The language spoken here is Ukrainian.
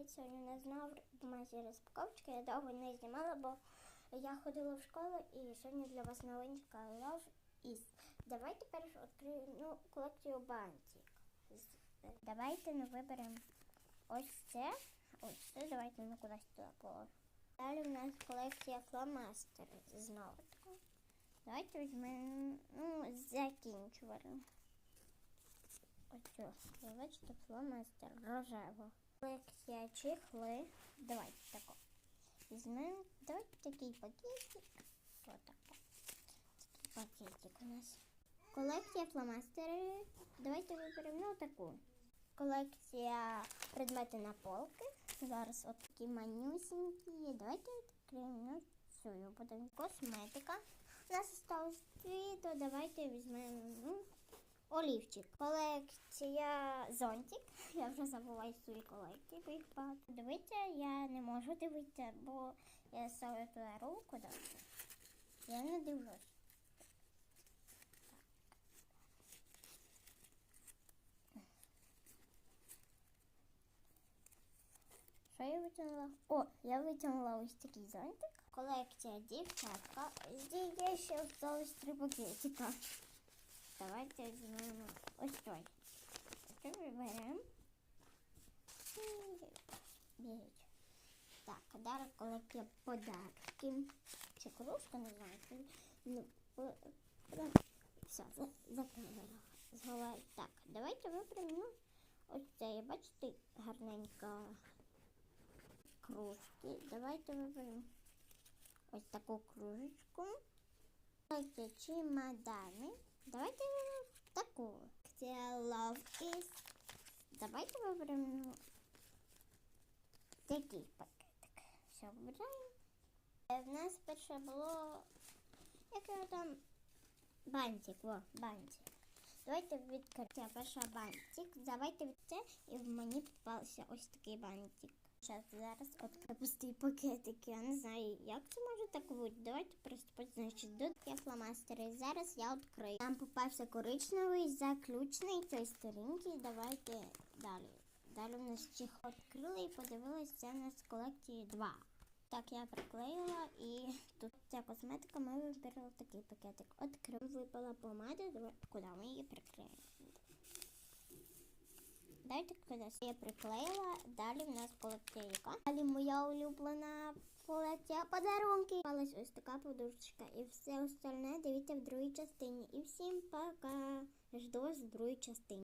Привіт, сьогодні у нас знову в масі розпаковочка. Я довго не знімала, бо я ходила в школу і сьогодні для вас новинка Love Is. Давайте перш відкриємо ну, колекцію бантик. Е, Давайте ну, виберемо ось це. Ось це давайте ну, кудись туди положимо. Далі у нас колекція фломастери знову. Давайте візьмемо, ну, закінчували. Ось бачите, фломастер рожево. Колекція чехли. Давайте тако. Візьмемо. Давайте такий пакетик. Отако. Такий пакетик у нас. Колекція фломастери. Давайте виберемо ну, таку. Колекція предмети на полки. Зараз от такі манюсінькі. Давайте відкриємо ну, цю. Буде косметика. У нас осталось дві, то давайте візьмемо ну, олівчик. Колекція зонтик. Я вже забула свої колекції, бо їх багато. Дивіться, я не можу дивитися, бо я ставлю туди руку. Да. Я не дивлюсь. Що я витягнула? О, я витягнула ось такий зонтик. Колекція дівчатка. Здесь ще осталось три пакетика. Давайте візьмемо ось той. Беріть. Так, а далі колекція подарки. Чи кружка, не. Ну, по- по- все, за- закрила. Так, давайте. Ну, ось це, бачите, гарненька кружки. Давайте виберемо ось таку кружечку. Колекція чемодани. Давайте виберемо таку. Це Love is. Давайте виберемо ну, такий пакетик. Все вибираємо. Е, В нас перше було. Як його там? Бантик, во, бантик. Давайте відкриємо. Це перша бантик. Давайте від це і в мені попався ось такий бантик. Зараз зараз відкрию пустий пакетик. Я не знаю, як це може так бути. Давайте приступити, значить, до такі фломастери. Зараз я відкрию. Нам попався коричневий, заключний, цей старенький. Давайте далі. Далі у нас чих відкрили і подивилися, це у нас колекції 2. Так, я приклеїла і тут ця косметика, ми вибрали такий пакетик. Открив, випала помада, куди ми її приклеїмо? Кудись. Я приклеїла. Далі в нас колекція. Далі моя улюблена колекція подарунки. Ось ось така подушечка. І все остальне дивіться в другій частині. І всім пока. Жду вас в другій частині.